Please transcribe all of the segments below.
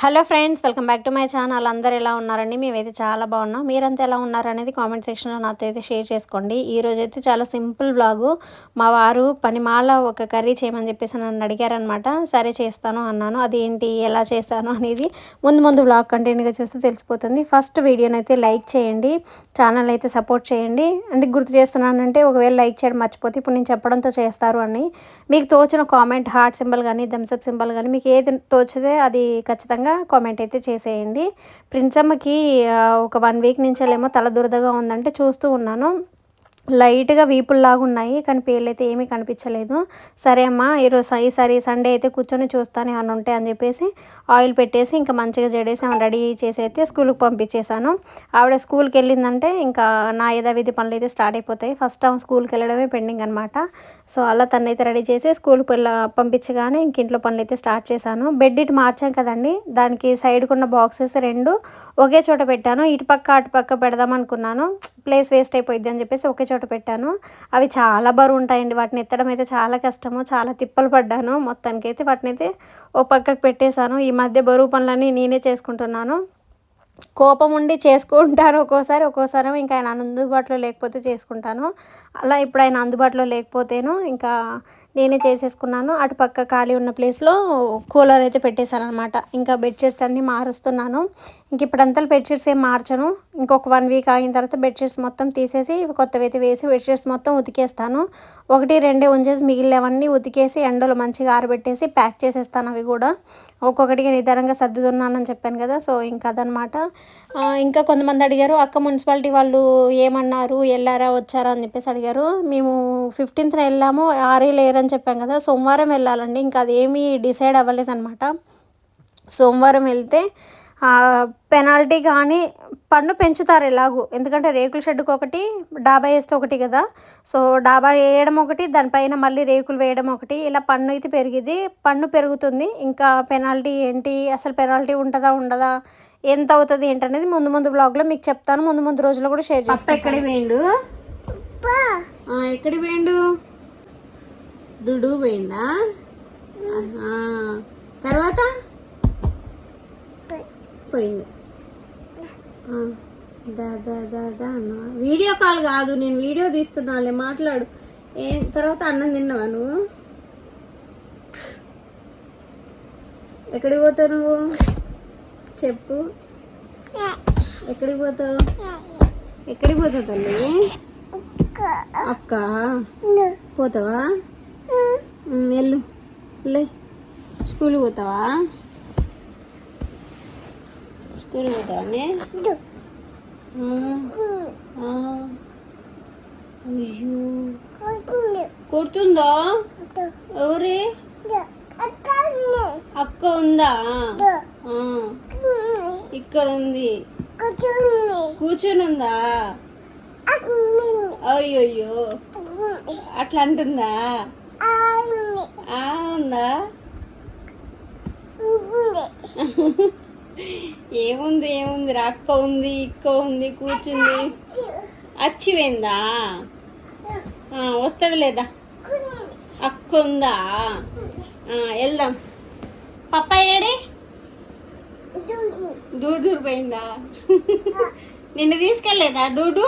Hello friends welcome back to my channel. అందరు ఎలా ఉన్నారండి? మేమైతే చాలా బాగున్నాం. మీరంతా ఎలా ఉన్నారనేది కామెంట్ సెక్షన్లో నాతో అయితే షేర్ చేసుకోండి. ఈ అయితే చాలా సింపుల్ బ్లాగు మా వారు పనిమాల ఒక కర్రీ చేయమని చెప్పేసి నన్ను అడిగారనమాట సరే చేస్తాను అన్నాను. అది ఏంటి ఎలా చేస్తాను అనేది ముందు ముందు బ్లాగ్ కంటిన్యూగా చూస్తే తెలిసిపోతుంది. ఫస్ట్ వీడియోని అయితే లైక్ చేయండి. ఛానల్ అయితే సపోర్ట్ చేయండి. అందుకు గుర్తు చేస్తున్నానంటే ఒకవేళ లైక్ చేయడం మర్చిపోతే ఇప్పుడు నేను చెప్పడంతో చేస్తారు అని. మీకు తోచిన కామెంట్ హార్ట్ సింబల్ కానీ థమ్స్అప్ సింబల్ కానీ మీకు ఏది తోచితే అది ఖచ్చితంగా కామెంట్ అయితే చేసేయండి. ప్రిన్సమ్మకి ఒక వన్ వీక్ నుంచేలేమో తల దురదగా ఉందంటే చూస్తూ ఉన్నాను. లైట్గా వీపుల్లాగా ఉన్నాయి కానీ పేర్లు అయితే ఏమీ కనిపించలేదు. సరే అమ్మా ఈరోజు ఈసారి సండే అయితే కూర్చొని చూస్తాను ఏమైనా ఉంటాయి అని చెప్పేసి ఆయిల్ పెట్టేసి ఇంకా మంచిగా జడేసి ఆమె రెడీ చేసి అయితే స్కూల్కి పంపించేశాను. ఆవిడ స్కూల్కి వెళ్ళిందంటే ఇంకా నా యథావిధి పనులు అయితే స్టార్ట్ అయిపోతాయి. ఫస్ట్ ఆమె స్కూల్కి వెళ్ళడమే పెండింగ్ అనమాట సో అలా తను అయితే రెడీ చేసి స్కూల్కి వెళ్ళ పంపించగానే ఇంక ఇంట్లో పనులు అయితే స్టార్ట్ చేశాను. బెడ్ ఇటు మార్చాం కదండి దానికి సైడ్కి ఉన్న బాక్సెస్ రెండు ఒకే చోట పెట్టాను. ఇటు పక్క అటు పక్క పెడదాం అనుకున్నాను. ప్లేస్ వేస్ట్ అయిపోయింది అని చెప్పేసి ఒకే చోట పెట్టాను. అవి చాలా బరువు ఉంటాయండి వాటిని ఎత్తడం అయితే చాలా కష్టము చాలా తిప్పలు పడ్డాను. మొత్తానికి అయితే వాటిని అయితే ఓ పక్కకు పెట్టేశాను. ఈ మధ్య బరువు పనులన్నీ నేనే చేసుకుంటున్నాను. కోపం ఉండి చేసుకుంటాను ఒక్కోసారి ఒక్కోసారి ఇంకా ఆయన అందుబాటులో లేకపోతే చేసుకుంటాను. అలా ఇప్పుడు ఆయన అందుబాటులో లేకపోతేను ఇంకా నేనే చేసేసుకున్నాను. అటు పక్క ఖాళీ ఉన్న ప్లేస్లో కూలర్ అయితే పెట్టేశాను అనమాట ఇంకా బెడ్షీట్స్ అన్నీ మారుస్తున్నాను. ఇంక ఇప్పుడంతా బెడ్షీట్స్ ఏం మార్చను. ఇంకొక వన్ వీక్ ఆగిన తర్వాత బెడ్షీట్స్ మొత్తం తీసేసి కొత్తవి అయితే వేసి బెడ్షీట్స్ మొత్తం ఉతికేస్తాను. ఒకటి రెండే ఉంచేసి మిగిలినవన్నీ ఉతికేసి ఎండలో మంచిగా ఆరబెట్టేసి ప్యాక్ చేసేస్తాను అవి కూడా. ఒక్కొక్కటిగా నిదానంగా సర్దుతున్నానని చెప్పాను కదా సో ఇంకా అదనమాట ఇంకా కొంతమంది అడిగారు అక్క మున్సిపాలిటీ వాళ్ళు ఏమన్నారు? వెళ్ళారా వచ్చారా? అని చెప్పేసి అడిగారు. మేము ఫిఫ్టీన్త్న వెళ్ళాము ఆరే లేరని చెప్పాం కదా సోమవారం వెళ్ళాలండి. ఇంకా అదేమీ డిసైడ్ అవ్వలేదన్నమాట సోమవారం వెళ్తే పెనాల్టీ కానీ పన్ను పెంచుతారు ఎలాగూ. ఎందుకంటే రేకుల షెడ్కి ఒకటి డాబా వేస్తే ఒకటి కదా. సో డాబా వేయడం ఒకటి దానిపైన మళ్ళీ రేకులు వేయడం ఒకటి ఇలా పన్ను అయితే పెరిగింది పన్ను పెరుగుతుంది. ఇంకా పెనాల్టీ ఏంటి? అసలు పెనాల్టీ ఉంటుందా ఉండదా? ఎంత అవుతుంది ఏంటనేది ముందు ముందు బ్లాగ్లో మీకు చెప్తాను. ముందు ముందు రోజుల్లో కూడా షేర్ చేస్తాను ఎక్కడికి వేయండు? ఎక్కడికి వేయండు? డుడు ఆహా. తర్వాత? పోయింది. దా దా దా దా అన్న. వీడియో కాల్ కాదు నేను వీడియో తీస్తున్నాలే మాట్లాడు. ఏ తర్వాత అన్నం తిన్నావా నువ్వు? ఎక్కడికి పోతావు నువ్వు? చెప్పు. ఎక్కడికి పోతావు? ఎక్కడికి పోతావు తల్లి? అక్క? పోతావా? వెళ్ళు. లే స్కూల్కి పోతావా? స్కూల్కి పోతావానే ఆ. ఆ. అయ్యో కొడుతుందా ఎవరి? అక్క ఉందా. ఇక్కడ ఉంది కూర్చుని ఉందా అయ్యయ్యో అట్లా అంటుందా ఉందా ఏముంది ఏముంది అక్క ఉంది ఇక్క ఉంది కూర్చుంది. అచ్చిపోయిందా వస్తుంది లేదా? అక్క ఉందా? వెళ్దాం. పప్పాయి ఏడి? పోయిందా? నిన్ను తీసుకెళ్ళలేదా డూడు?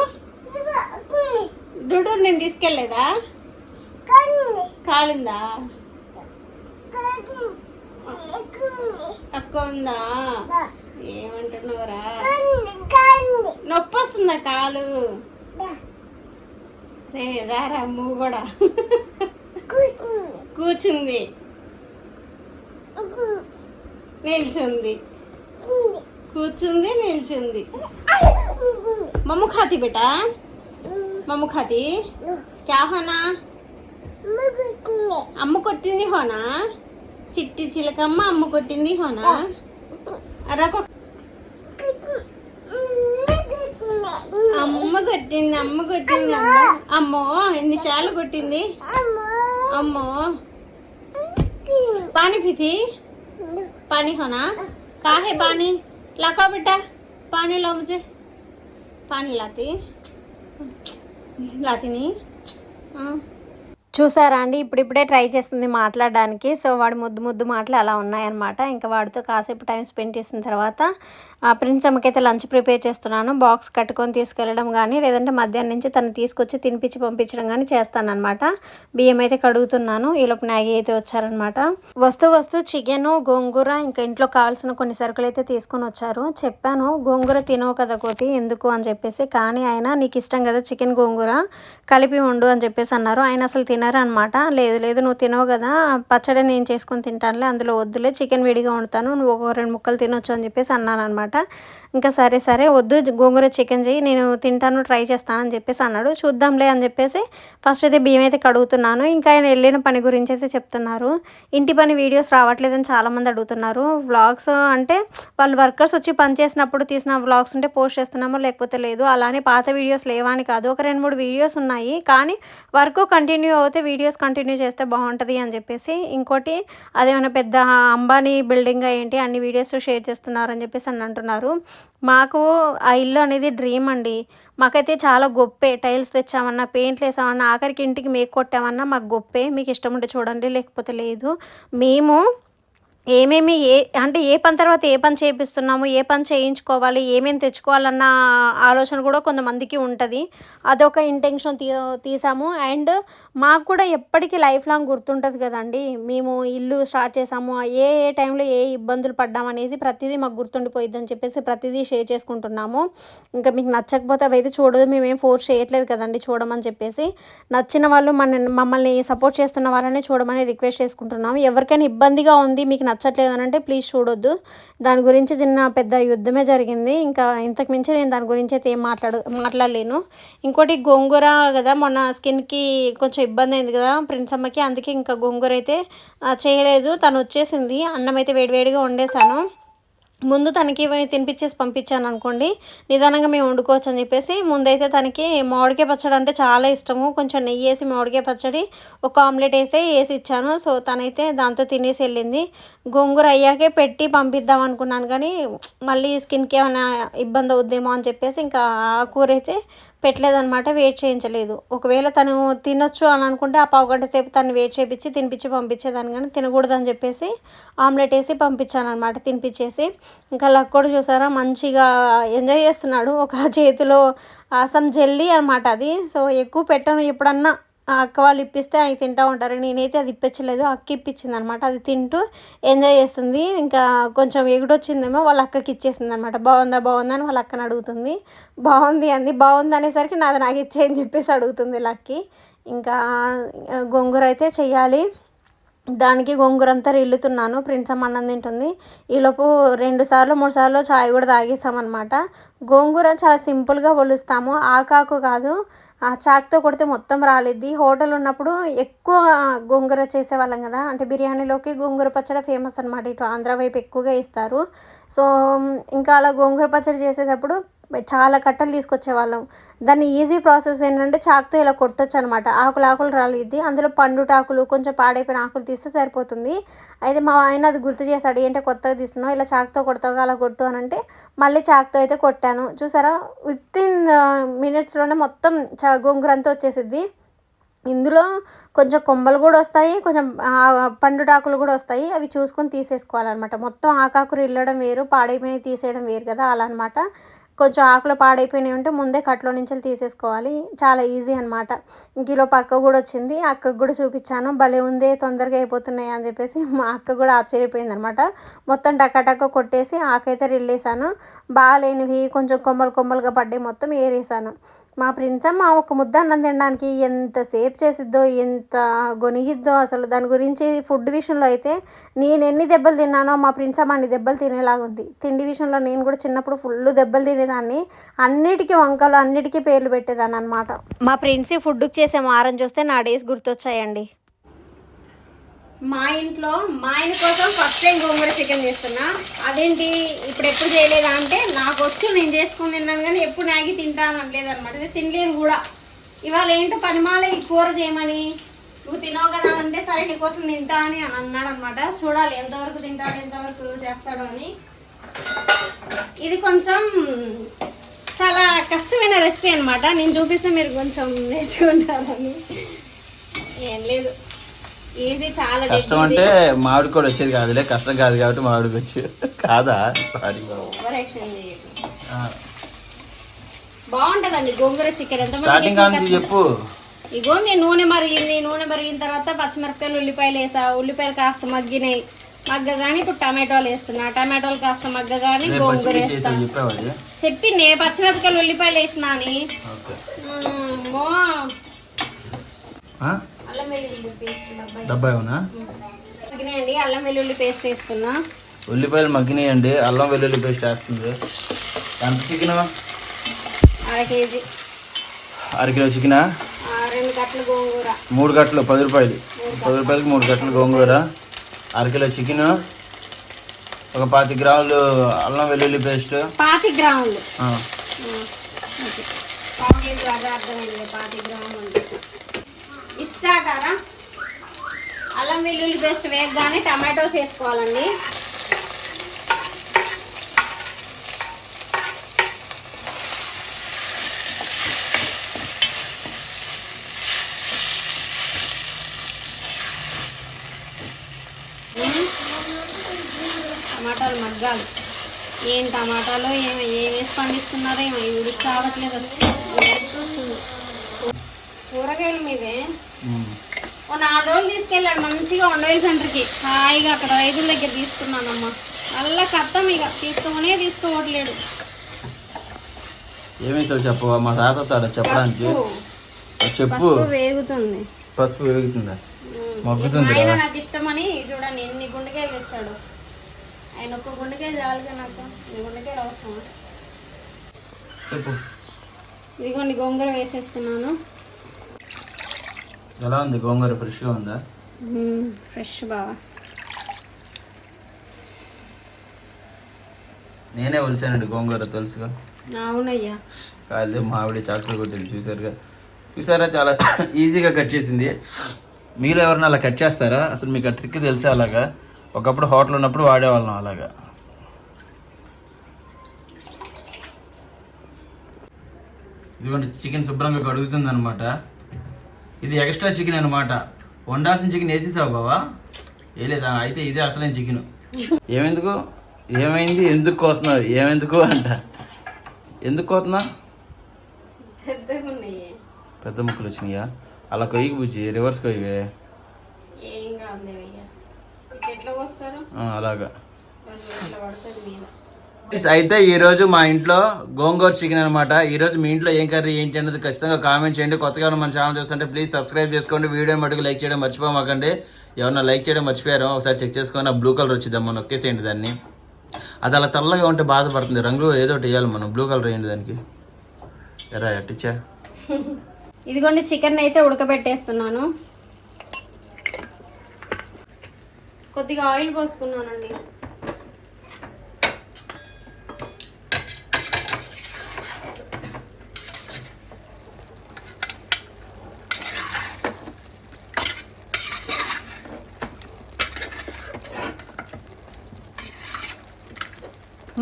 డూడు నేను తీసుకెళ్ళలేదా? కాలిందా? అక్క ఉందా? ఏమంటున్నావురా? నొప్పి వస్తుందా కాలు? రే రారా నువ్వు కూడా. కూర్చుంది. నిల్చుంది. కూర్చుంది నిల్చుంది. మమ్ము ఖాతి బేటా? మమ్ము ఖాతి? క్యా హోనా? అమ్మ కొట్టింది హోనా? చిట్టి చిలకమ్మ అమ్మ కొట్టింది హోనా అరకు అమ్మ కొట్టింది అమ్మ కొట్టింది అందా. అమ్మో ఎన్నిసార్లు కొట్టింది అమ్మో పానీ పీతి पानी हो ना का है पानी लाका बेटा पानी ला मुझे पानी लाती लाती नहीं हाँ చూసారా అండి? ఇప్పుడిప్పుడే ట్రై చేస్తుంది మాట్లాడడానికి. సో వాడు ముద్దు ముద్దు మాటలు అలా ఉన్నాయన్నమాట. ఇంకా వాడితో కాసేపు టైం స్పెండ్ చేసిన తర్వాత ప్రిన్స్ అమ్మకైతే లంచ్ ప్రిపేర్ చేస్తున్నాను. బాక్స్ కట్టుకొని తీసుకెళ్ళడం కానీ లేదంటే మధ్యాహ్నం నుంచి తను తీసుకొచ్చి తినిపించి పంపించడం కానీ చేస్తానమాట బియ్యం అయితే కడుగుతున్నాను. ఈలోపు మ్యాగీ అయితే వచ్చారనమాట వస్తూ వస్తూ చికెన్ గోంగూర ఇంకా ఇంట్లో కావాల్సిన కొన్ని సరుకులు అయితే తీసుకొని వచ్చారు. చెప్పాను గోంగూర తినవు కదా కోతి ఎందుకు అని చెప్పేసి. కానీ ఆయన నీకు ఇష్టం కదా చికెన్ గోంగూర కలిపి ఉండు అని చెప్పేసి అన్నారు. ఆయన అసలు తినరు అనమాట లేదు లేదు నువ్వు తినవు కదా. పచ్చడి నేను చేసుకొని తింటానులే అందులో వద్దులే చికెన్ విడిగా వండుతాను. నువ్వు ఒక రెండు ముక్కలు తినొచ్చు అని చెప్పేసి అన్నాను అనమాట అనమాట ఇంకా సరే సరే వద్దు గోంగూర చికెన్ చెయ్యి నేను తింటాను ట్రై చేస్తానని చెప్పేసి అన్నాడు. చూద్దాంలే అని చెప్పేసి ఫస్ట్ అయితే బియ్యం అయితే కడుగుతున్నాను. ఇంకా ఆయన వెళ్ళిన పని గురించి అయితే చెప్తున్నారు. ఇంటి పని వీడియోస్ రావట్లేదని చాలామంది అడుగుతున్నారు. వ్లాగ్స్ అంటే వాళ్ళు వర్కర్స్ వచ్చి పని చేసినప్పుడు తీసిన వ్లాగ్స్ ఉంటే పోస్ట్ చేస్తున్నామో లేకపోతే లేదు అలానే పాత వీడియోస్ లేవా అని కాదు. ఒక రెండు మూడు వీడియోస్ ఉన్నాయి. కానీ వర్క్ కంటిన్యూ అవుతే వీడియోస్ కంటిన్యూ చేస్తే బాగుంటుంది అని చెప్పేసి ఇంకోటి అదేమైనా పెద్ద అంబానీ బిల్డింగ్ ఏంటి అన్ని వీడియోస్ షేర్ చేస్తున్నారు అని చెప్పేసి అని అంటున్నారు. మాకు ఆ ఇల్లు అనేది డ్రీమ్ అండి. మాకైతే చాలా గొప్పే. టైల్స్ తెచ్చామన్నా పెయింట్లు వేసామన్నా ఆఖరికి ఇంటికి మేక్ కొట్టామన్నా మాకు గొప్పే. మీకు ఇష్టం ఉంటే చూడండి లేకపోతే లేదు. మేము ఏమేమి ఏ అంటే ఏ పని తర్వాత ఏ పని చేపిస్తున్నాము ఏ పని చేయించుకోవాలి ఏమేమి తెచ్చుకోవాలన్న ఆలోచన కూడా కొంతమందికి ఉంటుంది. అదొక ఇంటెన్షన్ తీ తీసాము. అండ్ మాకు కూడా ఎప్పటికీ లైఫ్ లాంగ్ గుర్తుంటుంది కదండి. మేము ఇల్లు స్టార్ట్ చేసాము. ఏ ఏ టైంలో ఏ ఇబ్బందులు పడ్డామనేది ప్రతిదీ మాకు గుర్తుండిపోయిద్ది అని చెప్పేసి ప్రతిదీ షేర్ చేసుకుంటున్నాము. ఇంకా మీకు నచ్చకపోతే అవైతే చూడదు. మేమేం ఫోర్స్ చేయట్లేదు కదండి చూడమని చెప్పేసి. నచ్చిన వాళ్ళు మన మమ్మల్ని సపోర్ట్ చేస్తున్న వాళ్ళని చూడమని రిక్వెస్ట్ చేసుకుంటున్నాము. ఎవరికైనా ఇబ్బందిగా ఉంది మీకు నచ్చట్లేదు అని అంటే ప్లీజ్ చూడొద్దు. దాని గురించి చిన్న పెద్ద యుద్ధమే జరిగింది. ఇంకా ఇంతకు మించి నేను దాని గురించి అయితే ఏం మాట్లాడు మాట్లాడలేను. ఇంకోటి గోంగూర కదా మొన్న స్కిన్కి కొంచెం ఇబ్బంది అయింది కదా ప్రిన్స్ అమ్మకి అందుకే ఇంకా గోంగూర అయితే చేయలేదు. తను వచ్చేసింది. అన్నం అయితే వేడివేడిగా వండేసాను ముందు తనకి తినిపించేసి పంపించాను అనుకోండి నిదానంగా మేము వండుకోవచ్చు అని చెప్పేసి ముందైతే తనకి మామిడికాయ పచ్చడి అంటే చాలా ఇష్టము. కొంచెం నెయ్యి వేసి మామిడికాయ పచ్చడి ఒక ఆమ్లెట్ అయితే వేసి ఇచ్చాను. సో తనైతే దాంతో తినేసి వెళ్ళింది. గోంగూర అయ్యాకే పెట్టి పంపిద్దాం అనుకున్నాను కానీ మళ్ళీ స్కిన్కి ఏమైనా ఇబ్బంది అవుద్దేమో అని చెప్పేసి ఇంకా ఆ కూర అయితే పెట్టలేదనమాట వెయిట్ చేయించలేదు. ఒకవేళ తను తినొచ్చు అని అనుకుంటే ఆ పావు గంట సేపు తను వెయిట్ చేయించి తినిపించి పంపించేదాన్ని కానీ తినకూడదని చెప్పేసి ఆమ్లెట్ వేసి పంపించాను అనమాట తినిపించేసి. ఇంకా లక్ కూడా చూసారా మంచిగా ఎంజాయ్ చేస్తున్నాడు. ఒక చేతిలో ఆసం జెల్లీ అనమాట అది. సో ఎక్కువ పెట్టను ఎప్పుడన్నా. అక్క వాళ్ళు ఇప్పిస్తే అవి తింటూ ఉంటారు. నేనైతే అది ఇప్పించలేదు. అక్క ఇప్పించింది అనమాట అది తింటూ ఎంజాయ్ చేస్తుంది. ఇంకా కొంచెం ఎగుడొచ్చిందేమో వాళ్ళ అక్కకి ఇచ్చేసింది అనమాట బాగుందా బాగుందా అని వాళ్ళ అక్కని అడుగుతుంది. బాగుంది అంది. బాగుంది అనేసరికి నాది నాకు ఇచ్చేయని చెప్పేసి అడుగుతుంది లక్కి. ఇంకా గొంగూర గోంగూర అయితే చెయ్యాలి. దానికి గోంగూర అంతా రిల్లుతున్నాను. ప్రిన్స్ అమ్మ అన్నం తింటుంది. ఈలోపు రెండు సార్లు మూడు సార్లు చాయ్ కూడా తాగేసామన్నమాట గోంగూర చాలా సింపుల్గా ఒలుస్తాము. ఆకాకు కాదు. చాక్తో కొడితే మొత్తం రాలిద్ది. హోటల్ ఉన్నప్పుడు ఎక్కువ గోంగూర చేసేవాళ్ళం కదా. అంటే బిర్యానీలోకి గోంగూర పచ్చడి ఫేమస్ అనమాట ఇటు ఆంధ్ర వైపు ఎక్కువగా ఇస్తారు. సో ఇంకా అలా గోంగూర పచ్చడి చేసేటప్పుడు చాలా కట్టలు తీసుకొచ్చేవాళ్ళం దాన్ని ఈజీ ప్రాసెస్ ఏంటంటే చాకుతో ఇలా కొట్టొచ్చు అనమాట ఆకులు ఆకులు రాలిద్ది. అందులో పండుటాకులు కొంచెం పాడైపోయిన ఆకులు తీస్తే సరిపోతుంది. అయితే మా ఆయన అది గుర్తు చేశాడు ఏంటంటే కొత్తగా తీస్తున్నావు? ఇలా చాకుతో కొడతావు అలా కొట్టు అని అంటే మళ్ళీ చాకుతో అయితే కొట్టాను. చూసారా? విత్ ఇన్ మినిట్స్లోనే మొత్తం చా గొంగురంతా వచ్చేసిద్ది. ఇందులో కొంచెం కొమ్మలు కూడా వస్తాయి కొంచెం పండుటాకులు కూడా వస్తాయి. అవి చూసుకొని తీసేసుకోవాలన్నమాట. మొత్తం ఆకాకులు ఇల్లడం వేరు పాడైపోయినవి తీసేయడం వేరు కదా అలా అనమాట కొంచెం ఆకులు పాడైపోయినాయి ఉంటే ముందే కట్లో నుంచి తీసేసుకోవాలి. చాలా ఈజీ అనమాట ఇంకలో పక్క కూడా వచ్చింది. అక్కకు కూడా చూపించాను. భలే ఉందే తొందరగా అయిపోతున్నాయి అని చెప్పేసి మా అక్క కూడా ఆశ్చర్యపోయింది అనమాట మొత్తం టక్కటక్క కొట్టేసి ఆకైతే రిల్లేసాను. బాగాలేనివి కొంచెం కొమ్మలు కొమ్మలుగా పడ్డాయి మొత్తం ఏరేసాను. మా ప్రిన్సమ్మ ఒక ముద్ద అన్నం తినడానికి ఎంత సేఫ్ చేసిద్దో ఎంత గొనిగిద్దో అసలు. దాని గురించి ఫుడ్ విషయంలో అయితే నేను ఎన్ని దెబ్బలు తిన్నానో మా ప్రిన్సమ్మ అన్ని దెబ్బలు తినేలాగుంది తిండి విషయంలో నేను కూడా చిన్నప్పుడు ఫుల్ దెబ్బలు తినేదాన్ని. అన్నిటికీ వంకలు అన్నిటికీ పేర్లు పెట్టేదాన్ని అనమాట మా ఫ్రెండ్స్ ఫుడ్కి చేసే మారం చూస్తే నా డేస్ గుర్తొచ్చాయండి. మా ఇంట్లో మా ఆయన కోసం ఫస్ట్ టైం గోంగూర చికెన్ చేస్తున్నా. అదేంటి ఇప్పుడు ఎప్పుడు చేయలేదా అంటే నాకు వచ్చు నేను చేసుకుని తిన్నాను కానీ ఎప్పుడు నాగి తింటాను అనలేదు అనమాట ఇది తినలేదు కూడా. ఇవాళ ఏంటో పనిమాల ఈ కూర చేయమని. నువ్వు తినవు కదా అంటే సరే నీ కోసం తింటా అని అని అన్నాడు అనమాట చూడాలి ఎంతవరకు తింటాడు ఎంతవరకు చేస్తాడు అని. ఇది కొంచెం చాలా కష్టమైన రెసిపీ అనమాట నేను చూపిస్తే మీరు కొంచెం నేర్చుకుంటారని. ఏం లేదు. కష్టం అంటే మామిడి కూడా వచ్చేది కాదులే కష్టం కాదు కాబట్టి మామిడికి వచ్చి కాదా? సారీ. బాగుంటదండి గోంగూర చికెన్. ఎంత స్టార్టింగ్ చెప్పు. ఇగో నేను నూనె మరిగింది నూనె మరిగిన తర్వాత పచ్చిమిరపకాయలు ఉల్లిపాయలు వేసా. ఉల్లిపాయలు కాస్త మగ్గినాయి. మగ్గగానే ఇప్పుడు టమాటోలు వేస్తున్నా. టమాటోలు కాస్త మగ్గగానే గోంగూర వచ్చి వేస్తా. చేసావు చెప్పావు అది? చెప్పి నే పచ్చిమిరపకాయలు ఉల్లిపాయలు వేసినా అని? అల్లం వెల్లుల్లి పేస్ట్ డబ్బాయి. డబ్బా ఏమన్నా మగ్గినాయండి అల్లం వెల్లుల్లి పేస్ట్ వేస్తున్నా. ఉల్లిపాయలు మగ్గినాయండి అల్లం వెల్లుల్లి పేస్ట్ వేస్తుంది. ఎంత చికెన్? అర కేజీ. అరకిలో చికెనా? ఆ, రెండు కట్టలు గోంగూర. మూడు గంటలు పది రూపాయలు. పది రూపాయలకి మూడు గంటలు గోంగూర. అరకిలో చికెన్. ఒక పాతి గ్రాములు అల్లం వెల్లుల్లి పేస్ట్. పాతి గ్రాములు. పావు కేజీ అర్థమైంది పాతి గ్రాములు. ఇస్తా కదా అల్లం వెల్లుల్లి పేస్ట్ వేయగానే టమాటోస్ వేసుకోవాలండి. టమాటాలు మగ్గాలి. ఏం టమాటాలో ఏం ఏం వేసి పండిస్తున్నారో ఏమో ఇవి ఉడికి రావట్లేదు కూరగాయల మీదే ఓ నాలుగు రోజులు తీసుకెళ్ళాడు మంచిగా ఉండవేలు సెంటర్కి హాయిగా అక్కడ రైతుల దగ్గర తీసుకున్నానమ్మా. మళ్ళా కత్తం ఇక తీసుకోనే తీసుకోవట్లేడు. ఏమేసావు చెప్పవా? మా తాత వస్తాడా చెప్పడానికి. చెప్పు. వేగుతుంది. పసుపు వేగుతుందా. మగ్గుతుంది ఆయన నాకు ఇష్టమని చూడండి ఎన్ని గుండెకాయలు తెచ్చాడు. ఆయన ఒక్క గుండెకాయ చాలుగా నాకు. గుండెకాయలు అవసరమా చెప్పు. ఇదిగోండి గోంగూర వేసేస్తున్నాను. ఎలా ఉంది? గోంగూర ఫ్రెష్గా ఉందా? ఫ్రెష్ బాగా నేనే ఒలిసానండి గోంగూర తెలుసుగా. అవునయ్యా. కాదు మామిడి చాకులు కొట్టింది చూసారుగా. చూసారా చాలా ఈజీగా కట్ చేసింది. మీరు ఎవరైనా అలా కట్ చేస్తారా? అసలు మీకు ఆ ట్రిక్ తెలుసా అలాగా? ఒకప్పుడు హోటల్ ఉన్నప్పుడు వాడేవాళ్ళం అలాగా. ఇదిగోండి చికెన్ శుభ్రంగా కడుగుతుంది అనమాట ఇది ఎక్స్ట్రా చికెన్ అనమాట వండాల్సిన చికెన్ వేసేసావు బావా. వేయలేదా అయితే ఇదే అసలైన చికెన్. ఏమెందుకు? ఏమైంది? ఎందుకు కోస్తున్నావు? ఏమెందుకు అంట. ఎందుకు కోతున్నా? పెద్ద ముక్కలు వచ్చినాయా? అలా కొయ్యకి బుజ్జి రివర్స్ కొయ్యవే. అలాగా. అయితే ఈరోజు మా ఇంట్లో గోంగూర చికెన్ అనమాట ఈరోజు మీ ఇంట్లో ఏం కర్రీ ఏంటి అనేది ఖచ్చితంగా కామెంట్ చేయండి. కొత్తగా మన ఛానల్ చూస్తుంటే ప్లీజ్ సబ్స్క్రైబ్ చేసుకోండి. వీడియో మటుకు లైక్ చేయడం మర్చిపోమాకండి. ఎవరన్నా లైక్ చేయడం మర్చిపోయారో ఒకసారి చెక్ చేసుకొని ఆ బ్లూ కలర్ వచ్చిద్దాం? ఒక్కేసేయండి దాన్ని. అది అలా తెల్లగా ఉంటే బాధపడుతుంది. రంగులు ఏదో ఒకటి వేయాలి మనం. బ్లూ కలర్ వేయండి దానికి. ఎరా అట్టిచ్చా ఇదిగోండి చికెన్ అయితే ఉడకబెట్టేస్తున్నాను. కొద్దిగా ఆయిల్ పోసుకున్నానండి.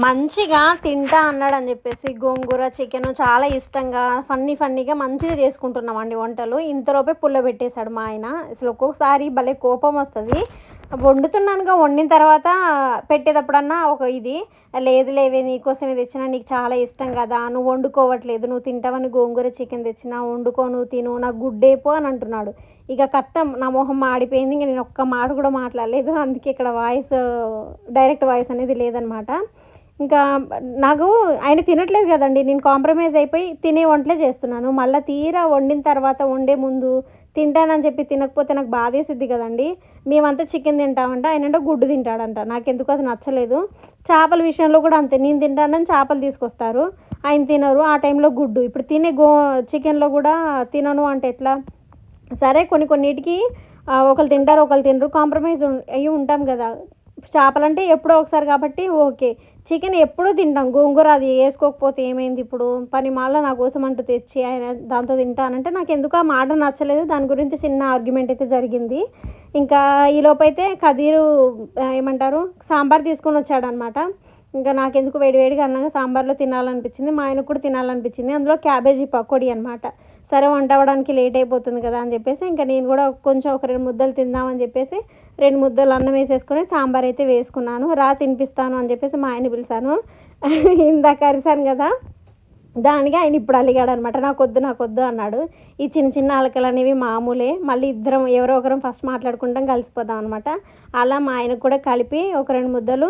మంచిగా తింటా అన్నాడు అని చెప్పేసి గోంగూర చికెన్ చాలా ఇష్టంగా ఫన్నీ ఫన్నీగా మంచిగా చేసుకుంటున్నాం అండి వంటలు. ఇంతలోపే పుల్ల పెట్టేశాడు మా ఆయన. అసలు ఒక్కొక్కసారి భలే కోపం వస్తుంది. వండుతున్నానుగా వండిన తర్వాత పెట్టేటప్పుడన్నా ఒక ఇది లేదు లేవే నీకోసమే తెచ్చినా నీకు చాలా ఇష్టం కదా నువ్వు వండుకోవట్లేదు నువ్వు తింటావని గోంగూర చికెన్ తెచ్చినా వండుకో నువ్వు తిను నాకు గుడ్డేపో అని అంటున్నాడు. ఇక కత్తం నా మొహం మాడిపోయింది ఇంక నేను ఒక్క మాట కూడా మాట్లాడలేదు. అందుకే ఇక్కడ వాయిస్ డైరెక్ట్ వాయిస్ అనేది లేదనమాట. ఇంకా నాకు ఆయన తినట్లేదు కదండి. నేను కాంప్రమైజ్ అయిపోయి తినే వంటలే చేస్తున్నాను. మళ్ళీ తీరా వండిన తర్వాత వండే ముందు తింటానని చెప్పి తినకపోతే నాకు బాధేసిద్ది కదండి. మేమంతా చికెన్ తింటామంట. ఆయన అంటే గుడ్డు తింటాడంట. నాకు ఎందుకు అది నచ్చలేదు. చేపల విషయంలో కూడా అంతే. నేను తింటానని చేపలు తీసుకొస్తారు. ఆయన తినరు. ఆ టైంలో గుడ్డు. ఇప్పుడు తినే గో చికెన్లో కూడా తినను అంటే ఎట్లా? సరే కొన్ని కొన్నిటికి ఒకరు తింటారు ఒకరు తినరు. కాంప్రమైజ్ అయ్యి ఉంటాం కదా. చేపలంటే ఎప్పుడో ఒకసారి కాబట్టి ఓకే. చికెన్ ఎప్పుడూ తింటాం. గోంగూర అది వేసుకోకపోతే ఏమైంది ఇప్పుడు? పని మాల నా కోసం అంటూ తెచ్చి ఆయన దాంతో తింటానంటే నాకు ఎందుకు ఆ మాట నచ్చలేదు. దాని గురించి చిన్న ఆర్గ్యుమెంట్ అయితే జరిగింది. ఇంకా ఈ లోపైతే కదీరు ఏమంటారు సాంబార్ తీసుకొని వచ్చాడనమాట. ఇంకా నాకెందుకు వేడివేడిగా అన్నాక సాంబార్లో తినాలనిపించింది. మా ఆయనకు కూడా తినాలనిపించింది. అందులో క్యాబేజీ పకోడీ అనమాట. సరే వంట అవ్వడానికి లేట్ అయిపోతుంది కదా అని చెప్పేసి ఇంకా నేను కూడా కొంచెం ఒక రెండు ముద్దలు తిందామని చెప్పేసి రెండు ముద్దలు అన్నం వేసేసుకొని సాంబార్ అయితే వేసుకున్నాను. రా తినిపిస్తాను అని చెప్పేసి మా ఆయన పిలిచాను. ఇందాక అరిసాను కదా దానికి ఆయన ఇప్పుడు అలిగాడు అనమాట నాకు వద్దు నాకు వద్దు అన్నాడు. ఈ చిన్న చిన్న అలకలు అనేవి మామూలే. మళ్ళీ ఇద్దరం ఎవరో ఒకరం ఫస్ట్ మాట్లాడుకుంటాం కలిసిపోదాం అనమాట అలా మా ఆయనకు కూడా కలిపి ఒక రెండు ముద్దలు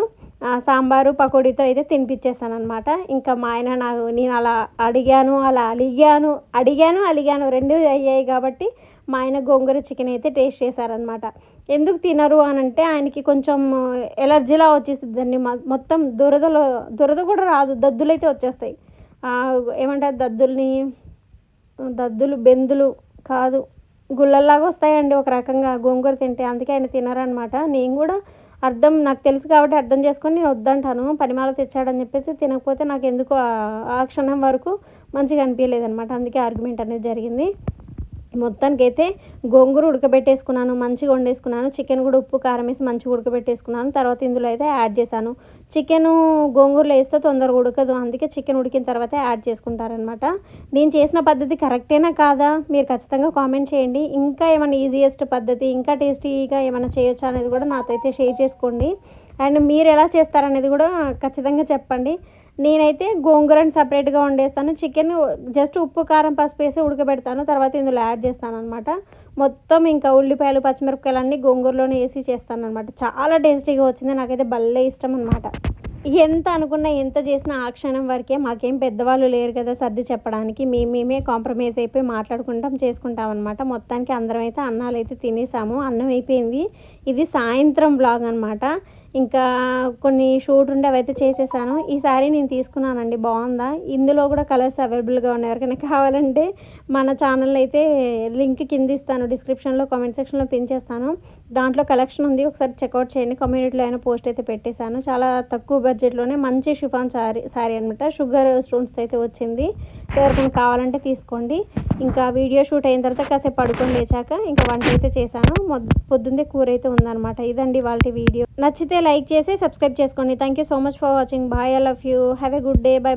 సాంబారు పకోడీతో అయితే తినిపించేస్తాను అనమాట ఇంకా మా ఆయన నాకు నేను అలా అడిగాను అలా అలిగాను అడిగాను అలిగాను. రెండు అయ్యాయి కాబట్టి మా ఆయన గోంగూర చికెన్ అయితే టేస్ట్ చేశారనమాట ఎందుకు తినరు అని అంటే ఆయనకి కొంచెం ఎలర్జీలా వచ్చేస్తుంది దాన్ని మొత్తం దురదలో దురద కూడా రాదు. దద్దులు అయితే వచ్చేస్తాయి ఏమంటారు? దద్దుల్ని దద్దులు బెందులు కాదు. గుళ్ళల్లాగా వస్తాయండి ఒక రకంగా. గోంగూర తింటే అందుకే ఆయన తినరనమాట నేను కూడా అర్థం నాకు తెలుసు కాబట్టి అర్థం చేసుకొని నేను వద్దంటాను. పనిమాల తెచ్చాడని చెప్పేసి తినకపోతే నాకు ఎందుకు ఆ- ఆ క్షణం వరకు మంచిగా అనిపించలేదు అనమాట అందుకే ఆర్గ్యుమెంట్ అనేది జరిగింది. మొత్తానికి అయితే గోంగూర ఉడకబెట్టేసుకున్నాను మంచిగా వండేసుకున్నాను. చికెన్ కూడా ఉప్పు కారం వేసి మంచిగా ఉడకబెట్టేసుకున్నాను. తర్వాత ఇందులో అయితే యాడ్ చేశాను. చికెన్ గోంగూరలో వేస్తే తొందరగా ఉడకదు. అందుకే చికెన్ ఉడికిన తర్వాత యాడ్ చేసుకుంటారనమాట నేను చేసిన పద్ధతి కరెక్టేనా కాదా? మీరు ఖచ్చితంగా కామెంట్ చేయండి. ఇంకా ఏమైనా ఈజియెస్ట్ పద్ధతి ఇంకా టేస్టీగా ఏమైనా చేయొచ్చా అనేది కూడా నాతో అయితే షేర్ చేసుకోండి. అండ్ మీరు ఎలా చేస్తారనేది కూడా ఖచ్చితంగా చెప్పండి. నేనైతే గోంగూరని సపరేట్గా వండేస్తాను. చికెన్ జస్ట్ ఉప్పు కారం పసుపు వేసి ఉడకబెడతాను. తర్వాత ఇందులో యాడ్ చేస్తాను అనమాట మొత్తం ఇంకా ఉల్లిపాయలు పచ్చిమిరపకాయలు అన్నీ గోంగూరలోనే వేసి చేస్తాను అనమాట చాలా టేస్టీగా వచ్చింది. నాకైతే భలే ఇష్టం అనమాట ఎంత అనుకున్నా ఎంత చేసినా ఆ క్షణం వరకే మాకేం పెద్దవాళ్ళు లేరు కదా సర్ది చెప్పడానికి. మేము మేమే కాంప్రమైజ్ అయిపోయి మాట్లాడుకుంటాం చేసుకుంటాం అనమాట మొత్తానికి అందరం అయితే అన్నాలు అయితే తినేసాము. అన్నం అయిపోయింది. ఇది సాయంత్రం బ్లాగ్ అనమాట ఇంకా కొన్ని షూట్ ఉండే అవైతే చేసేసాను. ఈ సారీ నేను తీసుకున్నానండి. బాగుందా? ఇందులో కూడా కలర్స్ అవైలబుల్గా ఉన్నాయి. ఎవరికైనా కావాలంటే మన ఛానల్ అయితే లింక్ కింద ఇస్తాను. డిస్క్రిప్షన్లో కామెంట్ సెక్షన్లో పిన్ చేస్తాను. దాంట్లో కలెక్షన్ ఉంది. ఒకసారి చెక్అవుట్ చేయండి. కమ్యూనిటీలో అయినా పోస్ట్ అయితే పెట్టేశాను. చాలా తక్కువ బడ్జెట్లోనే మంచి షిఫాన్ సారీ సారీ అనమాట షుగర్ స్టోన్స్ అయితే వచ్చింది. సో ఎవరికైనా కావాలంటే తీసుకోండి. ఇంకా వీడియో షూట్ అయిన తర్వాత కాసేపు పడుకొని లేచాక ఇంకా వంట అయితే చేశాను. పొద్దున్నే కూర అయితే ఉందన్నమాట. ఇదండి వాళ్ళ వీడియో. నచ్చితే లైక్ చేసి సబ్స్క్రైబ్ చేసుకోండి. Thank you so much for watching bye I love you have a good day bye bye